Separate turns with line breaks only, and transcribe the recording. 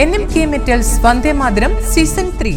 N M K metals Vande Mataram season three.